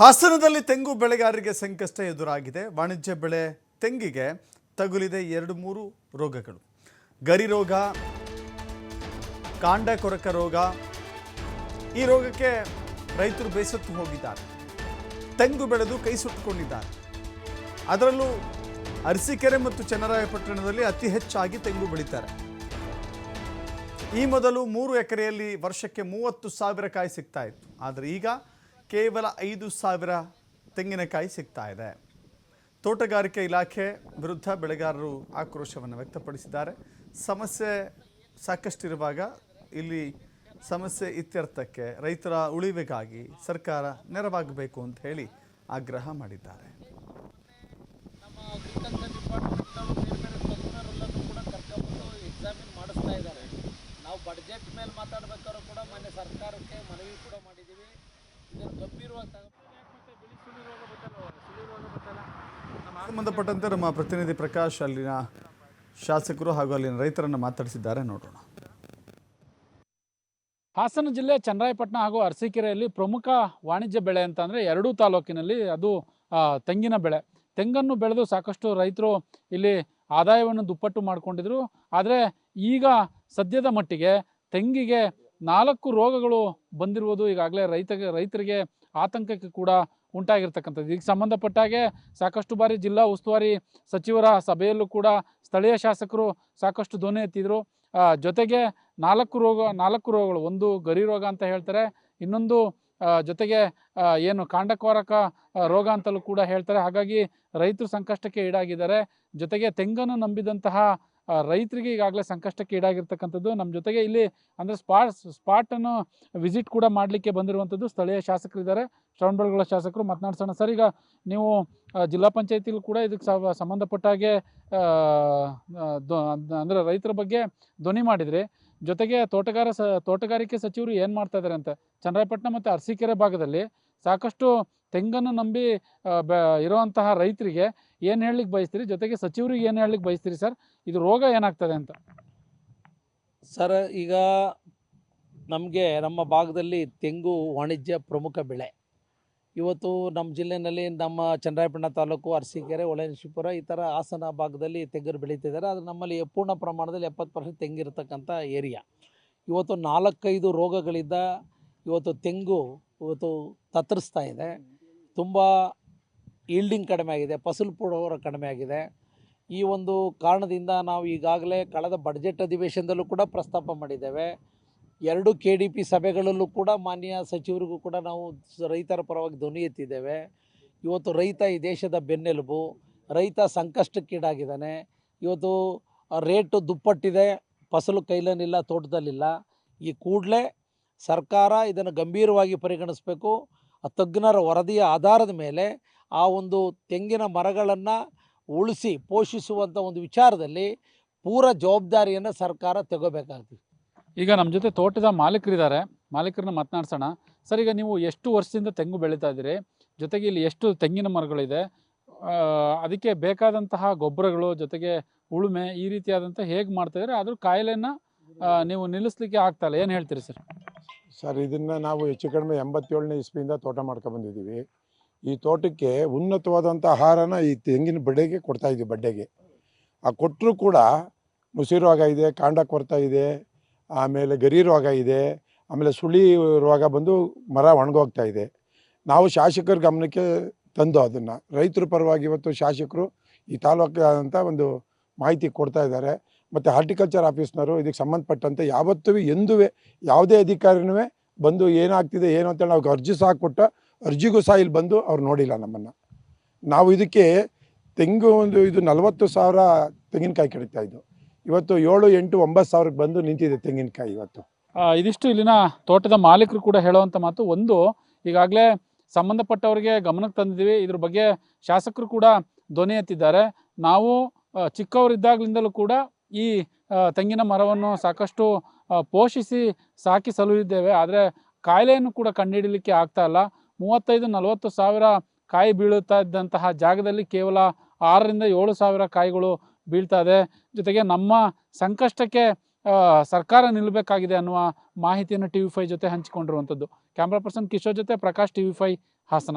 ಹಾಸನದಲ್ಲಿ ತೆಂಗು ಬೆಳೆಗಾರರಿಗೆ ಸಂಕಷ್ಟ ಎದುರಾಗಿದೆ. ವಾಣಿಜ್ಯ ಬೆಳೆ ತೆಂಗಿಗೆ ತಗುಲಿದೆ ಎರಡು ಮೂರು ರೋಗಗಳು. ಗರಿ ರೋಗ, ಕಾಂಡ ಕೊರಕ ರೋಗ, ಈ ರೋಗಕ್ಕೆ ರೈತರು ಬೇಸತ್ತು ಹೋಗಿದ್ದಾರೆ. ತೆಂಗು ಬೆಳೆದು ಕೈ ಸುಟ್ಟುಕೊಂಡಿದ್ದಾರೆ. ಅದರಲ್ಲೂ ಅರಸೀಕೆರೆ ಮತ್ತು ಚನ್ನರಾಯಪಟ್ಟಣದಲ್ಲಿ ಅತಿ ಹೆಚ್ಚಾಗಿ ತೆಂಗು ಬೆಳೀತಾರೆ. ಈ ಮೊದಲು ಮೂರು ಎಕರೆಯಲ್ಲಿ ವರ್ಷಕ್ಕೆ ಮೂವತ್ತು ಸಾವಿರ ಕಾಯಿ ಸಿಗ್ತಾ ಇತ್ತು. ಆದರೆ ಈಗ ಕೇವಲ ಐದು ಸಾವಿರ ತೆಂಗಿನಕಾಯಿ ಸಿಗ್ತಾ ಇದೆ. ತೋಟಗಾರಿಕೆ ಇಲಾಖೆ ವಿರುದ್ಧ ಬೆಳೆಗಾರರು ಆಕ್ರೋಶವನ್ನು ವ್ಯಕ್ತಪಡಿಸಿದ್ದಾರೆ. ಸಮಸ್ಯೆ ಸಾಕಷ್ಟಿರುವಾಗ ಇಲ್ಲಿ ಸಮಸ್ಯೆ ಇತ್ಯರ್ಥಕ್ಕೆ ರೈತರ ಉಳಿವಿಗಾಗಿ ಸರ್ಕಾರ ನೆರವಾಗಬೇಕು ಅಂತ ಹೇಳಿ ಆಗ್ರಹ ಮಾಡಿದ್ದಾರೆ. ಮಾಡಿಸ್ತಾ ಇದ್ದಾರೆ. ನಾವು ಬಡ್ಜೆಟ್ ಮೇಲೆ ಮಾತಾಡ್ಬೇಕಾದ್ರೂ ಕೂಡ ಮೊನ್ನೆ ಸರ್ಕಾರಕ್ಕೆ ಮನವಿ ಕೂಡ ಮಾಡಿದ್ದೀವಿ ಇದನ್ನು ಗಂಭೀರವಾಗಿ ತಗೊಂಡು ಬಿಳಿ ಸುಳಿ ರೋಗ ಬತ್ತಲ್ಲ ಸುಳಿ ರೋಗ ಬತ್ತಲ್ಲ ನಮ್ಮ ಸಂಬಂಧಪಟ್ಟಂತೆ ನಮ್ಮ ಪ್ರತಿನಿಧಿ ಪ್ರಕಾಶ್ ಅಲ್ಲಿನ ಶಾಸಕರು ಹಾಗೂ ಅಲ್ಲಿನ ರೈತರನ್ನು ಮಾತಾಡಿಸಿದ್ದಾರೆ. ನೋಡೋಣ. ಹಾಸನ ಜಿಲ್ಲೆ ಚನ್ನರಾಯಪಟ್ಟಣ ಹಾಗೂ ಅರಸೀಕೆರೆಯಲ್ಲಿ ಪ್ರಮುಖ ವಾಣಿಜ್ಯ ಬೆಳೆ ಅಂತಂದರೆ ಎರಡೂ ತಾಲೂಕಿನಲ್ಲಿ ಅದು ತೆಂಗಿನ ಬೆಳೆ. ತೆಂಗನ್ನು ಬೆಳೆದು ಸಾಕಷ್ಟು ರೈತರು ಇಲ್ಲಿ ಆದಾಯವನ್ನು ದುಪ್ಪಟ್ಟು ಮಾಡಿಕೊಂಡಿದ್ರು. ಆದರೆ ಈಗ ಸದ್ಯದ ಮಟ್ಟಿಗೆ ತೆಂಗಿಗೆ ನಾಲ್ಕು ರೋಗಗಳು ಬಂದಿರುವುದು ಈಗಾಗಲೇ ರೈತ ರೈತರಿಗೆ ಆತಂಕಕ್ಕೆ ಕೂಡ ಉಂಟಾಗಿರ್ತಕ್ಕಂಥದ್ದು. ಇದಕ್ಕೆ ಸಂಬಂಧಪಟ್ಟ ಹಾಗೆ ಸಾಕಷ್ಟು ಬಾರಿ ಜಿಲ್ಲಾ ಉಸ್ತುವಾರಿ ಸಚಿವರ ಸಭೆಯಲ್ಲೂ ಕೂಡ ಸ್ಥಳೀಯ ಶಾಸಕರು ಸಾಕಷ್ಟು ಧ್ವನಿ ಎತ್ತಿದ್ರು. ಜೊತೆಗೆ ನಾಲ್ಕು ರೋಗ, ನಾಲ್ಕು ರೋಗಗಳು, ಒಂದು ಗರಿ ರೋಗ ಅಂತ ಹೇಳ್ತಾರೆ, ಇನ್ನೊಂದು ಜೊತೆಗೆ ಏನು ಕಾಂಡಕೋರಕ ರೋಗ ಅಂತಲೂ ಕೂಡ ಹೇಳ್ತಾರೆ. ಹಾಗಾಗಿ ರೈತರು ಸಂಕಷ್ಟಕ್ಕೆ ಈಡಾಗಿದ್ದಾರೆ. ಜೊತೆಗೆ ತೆಂಗನ್ನು ನಂಬಿದಂತಹ ರೈತರಿಗೆ ಈಗಾಗಲೇ ಸಂಕಷ್ಟಕ್ಕೆ ಈಡಾಗಿರ್ತಕ್ಕಂಥದ್ದು ನಮ್ಮ ಜೊತೆಗೆ ಇಲ್ಲಿ ಅಂದರೆ ಸ್ಪಾಟ್ ಸ್ಪಾಟನ್ನು ವಿಸಿಟ್ ಕೂಡ ಮಾಡಲಿಕ್ಕೆ ಬಂದಿರುವಂಥದ್ದು ಸ್ಥಳೀಯ ಶಾಸಕರಿದ್ದಾರೆ ಶ್ರವಣಬೆಳಗೊಳ ಶಾಸಕರು ಮಾತನಾಡ್ಸೋಣ. ಸರ್, ಈಗ ನೀವು ಜಿಲ್ಲಾ ಪಂಚಾಯತಿಲೂ ಕೂಡ ಇದಕ್ಕೆ ಸಂಬಂಧಪಟ್ಟ ಹಾಗೆ ಅಂದ್ರೆ ರೈತರ ಬಗ್ಗೆ ಧ್ವನಿ ಮಾಡಿದ್ರಿ. ಜೊತೆಗೆ ತೋಟಗಾರ ಸ, ತೋಟಗಾರಿಕೆ ಸಚಿವರು ಏನು ಮಾಡ್ತಾ ಇದ್ದಾರೆ ಅಂತ, ಚನ್ನರಾಯಪಟ್ಟಣ ಮತ್ತು ಅರಸೀಕೆರೆ ಭಾಗದಲ್ಲಿ ಸಾಕಷ್ಟು ತೆಂಗನ್ನು ನಂಬಿ ಬ, ಇರುವಂತಹ ರೈತರಿಗೆ ಏನು ಹೇಳಲಿಕ್ಕೆ ಬಯಸ್ತೀರಿ? ಜೊತೆಗೆ ಸಚಿವರಿಗೆ ಏನು ಹೇಳಲಿಕ್ಕೆ ಬಯಸ್ತೀರಿ ಸರ್? ಇದು ರೋಗ ಏನಾಗ್ತದೆ ಅಂತ. ಸರ್, ಈಗ ನಮಗೆ ನಮ್ಮ ಭಾಗದಲ್ಲಿ ತೆಂಗು ವಾಣಿಜ್ಯ ಪ್ರಮುಖ ಬೆಳೆ. ಇವತ್ತು ನಮ್ಮ ಜಿಲ್ಲೆಯಲ್ಲಿ ನಮ್ಮ ಚನ್ನರಾಯಪಟ್ಟಣ ತಾಲೂಕು, ಅರಸೀಕೆರೆ, ಹೊಳೆನಶಿಪುರ ಈ ಥರ ಹಾಸನ ಭಾಗದಲ್ಲಿ ತೆಂಗರು ಬೆಳೀತಿದ್ದಾರೆ. ಆದರೆ ನಮ್ಮಲ್ಲಿ ಪೂರ್ಣ ಪ್ರಮಾಣದಲ್ಲಿ ಎಪ್ಪತ್ತು ಪರ್ಸೆಂಟ್ ತೆಂಗಿರತಕ್ಕಂಥ ಏರಿಯಾ. ಇವತ್ತು ನಾಲ್ಕೈದು ರೋಗಗಳಿಂದ ಇವತ್ತು ತೆಂಗು ಇವತ್ತು ತತ್ತರಿಸ್ತಾ ಇದೆ. ತುಂಬ ಈಲ್ಡಿಂಗ್ ಕಡಿಮೆ ಆಗಿದೆ, ಫಸಲು ಪೂರ್ವರ ಕಡಿಮೆ ಆಗಿದೆ. ಈ ಒಂದು ಕಾರಣದಿಂದ ನಾವು ಈಗಾಗಲೇ ಕಳೆದ ಬಡ್ಜೆಟ್ ಅಧಿವೇಶನದಲ್ಲೂ ಕೂಡ ಪ್ರಸ್ತಾಪ ಮಾಡಿದ್ದೇವೆ. ಎರಡು ಕೆ ಡಿ ಪಿ ಸಭೆಗಳಲ್ಲೂ ಕೂಡ ಮಾನ್ಯ ಸಚಿವರಿಗೂ ಕೂಡ ನಾವು ರೈತರ ಪರವಾಗಿ ಧ್ವನಿ ಎತ್ತಿದ್ದೇವೆ. ಇವತ್ತು ರೈತ ಈ ದೇಶದ ಬೆನ್ನೆಲುಬು, ರೈತ ಸಂಕಷ್ಟಕ್ಕೀಡಾಗಿದ್ದಾನೆ ಇವತ್ತು ರೇಟು ದುಪ್ಪಟ್ಟಿದೆ, ಫಸಲು ಕೈಲನಿಲ್ಲ, ತೋಟದಲ್ಲಿಲ್ಲ. ಈ ಕೂಡಲೇ ಸರ್ಕಾರ ಇದನ್ನು ಗಂಭೀರವಾಗಿ ಪರಿಗಣಿಸಬೇಕು. ತಜ್ಞರ ವರದಿಯ ಆಧಾರದ ಮೇಲೆ ಆ ಒಂದು ತೆಂಗಿನ ಮರಗಳನ್ನು ಉಳಿಸಿ ಪೋಷಿಸುವಂಥ ಒಂದು ವಿಚಾರದಲ್ಲಿ ಪೂರ ಜವಾಬ್ದಾರಿಯನ್ನು ಸರ್ಕಾರ ತಗೋಬೇಕಾಗ್ತದೆ. ಈಗ ನಮ್ಮ ಜೊತೆ ತೋಟದ ಮಾಲೀಕರಿದ್ದಾರೆ ಮಾಲೀಕರನ್ನ ಮಾತನಾಡ್ಸೋಣ. ಸರ್, ಈಗ ನೀವು ಎಷ್ಟು ವರ್ಷದಿಂದ ತೆಂಗು ಬೆಳೀತಾ ಇದ್ದೀರಿ? ಜೊತೆಗೆ ಇಲ್ಲಿ ಎಷ್ಟು ತೆಂಗಿನ ಮರಗಳಿದೆ? ಅದಕ್ಕೆ ಬೇಕಾದಂತಹ ಗೊಬ್ಬರಗಳು, ಜೊತೆಗೆ ಉಳುಮೆ ಈ ರೀತಿಯಾದಂಥ ಹೇಗೆ ಮಾಡ್ತಾ ಇದ್ದಾರೆ? ಅದ್ರ ಕಾಯಿಲೆನ ನೀವು ನಿಲ್ಲಿಸ್ಲಿಕ್ಕೆ ಆಗ್ತಾ ಏನು ಹೇಳ್ತೀರಿ ಸರ್? ಸರ್, ಇದನ್ನು ನಾವು ಹೆಚ್ಚು ಕಡಿಮೆ ಎಂಬತ್ತೇಳನೇ ಇಸ್ವಿಯಿಂದ ತೋಟ ಮಾಡ್ಕೊಂಡ್ಬಂದಿದ್ದೀವಿ ಈ ತೋಟಕ್ಕೆ ಉನ್ನತವಾದಂಥ ಆಹಾರನ ಈ ತೆಂಗಿನ ಬಡ್ಡೆಗೆ ಕೊಡ್ತಾ ಇದ್ದೀವಿ ಬಡ್ಡೆಗೆ. ಆ ಕೊಟ್ಟರೂ ಕೂಡ ಮುಸಿ ರೋಗ ಇದೆ, ಕಾಂಡ ಕೊರ್ತಾ ಇದೆ, ಆಮೇಲೆ ಗರಿ ರೋಗ ಇದೆ, ಆಮೇಲೆ ಸುಳಿ ರೋಗ ಬಂದು ಮರ ಒಣಗೋಗ್ತಾ ಇದೆ. ನಾವು ಶಾಸಕರ ಗಮನಕ್ಕೆ ತಂದು ಅದನ್ನು. ರೈತರ ಪರವಾಗಿ ಇವತ್ತು ಶಾಸಕರು ಈ ತಾಲೂಕಾದಂಥ ಒಂದು ಮಾಹಿತಿ ಕೊಡ್ತಾ ಇದ್ದಾರೆ. ಮತ್ತು ಹಾರ್ಟಿಕಲ್ಚರ್ ಆಫೀಸ್ನವರು ಇದಕ್ಕೆ ಸಂಬಂಧಪಟ್ಟಂತೆ ಯಾವತ್ತೂ ಎಂದೂ ಯಾವುದೇ ಅಧಿಕಾರಿನೂ ಬಂದು ಏನಾಗ್ತಿದೆ ಏನು ಅಂತೇಳಿ ನಾವು ಅರ್ಜಿ ಸಹ ಕೊಟ್ಟ ಅರ್ಜಿಗೂ ಸಹ ಇಲ್ಲಿ ಬಂದು ಅವ್ರು ನೋಡಿಲ್ಲ ನಮ್ಮನ್ನು. ನಾವು ಇದಕ್ಕೆ ತೆಂಗು ಒಂದು ಇದು ನಲವತ್ತು ಸಾವಿರ ತೆಂಗಿನಕಾಯಿ ಕಡಿತಾ ಇದ್ದು ಇವತ್ತು ಏಳು, ಎಂಟು, ಒಂಬತ್ತು ಸಾವಿರಕ್ಕೆ ಬಂದು ನಿಂತಿದೆ ತೆಂಗಿನಕಾಯಿ ಇವತ್ತು. ಇದಿಷ್ಟು ಇಲ್ಲಿನ ತೋಟದ ಮಾಲೀಕರು ಕೂಡ ಹೇಳುವಂಥ ಮಾತು. ಒಂದು, ಈಗಾಗಲೇ ಸಂಬಂಧಪಟ್ಟವರಿಗೆ ಗಮನಕ್ಕೆ ತಂದಿದ್ದೀವಿ. ಇದ್ರ ಬಗ್ಗೆ ಶಾಸಕರು ಕೂಡ ಧ್ವನಿ ಎತ್ತಿದ್ದಾರೆ. ನಾವು ಚಿಕ್ಕವರಿದ್ದಾಗಲಿಂದಲೂ ಕೂಡ ಈ ತೆಂಗಿನ ಮರವನ್ನು ಸಾಕಷ್ಟು ಪೋಷಿಸಿ ಸಾಕಿ ಸಲುಹಿದ್ದೇವೆ ಆದರೆ ಕಾಯಿಲೆಯನ್ನು ಕೂಡ ಕಂಡುಹಿಡಲಿಕ್ಕೆ ಆಗ್ತಾ ಇಲ್ಲ. ಮೂವತ್ತೈದು, ನಲವತ್ತು ಸಾವಿರ ಕಾಯಿ ಬೀಳುತ್ತಾ ಇದ್ದಂತಹ ಜಾಗದಲ್ಲಿ ಕೇವಲ ಆರರಿಂದ ಏಳು ಸಾವಿರ ಕಾಯಿಗಳು ಬೀಳ್ತಾ ಇದೆ. ಜೊತೆಗೆ ನಮ್ಮ ಸಂಕಷ್ಟಕ್ಕೆ ಸರ್ಕಾರ ನಿಲ್ಲಬೇಕಾಗಿದೆ ಅನ್ನುವ ಮಾಹಿತಿಯನ್ನು ಟಿ ವಿ ಫೈ ಜೊತೆ ಹಂಚಿಕೊಂಡಿರುವಂಥದ್ದು. ಕ್ಯಾಮ್ರಾ ಪರ್ಸನ್ ಕಿಶೋರ್ ಜೊತೆ Prakash T V five Hassan.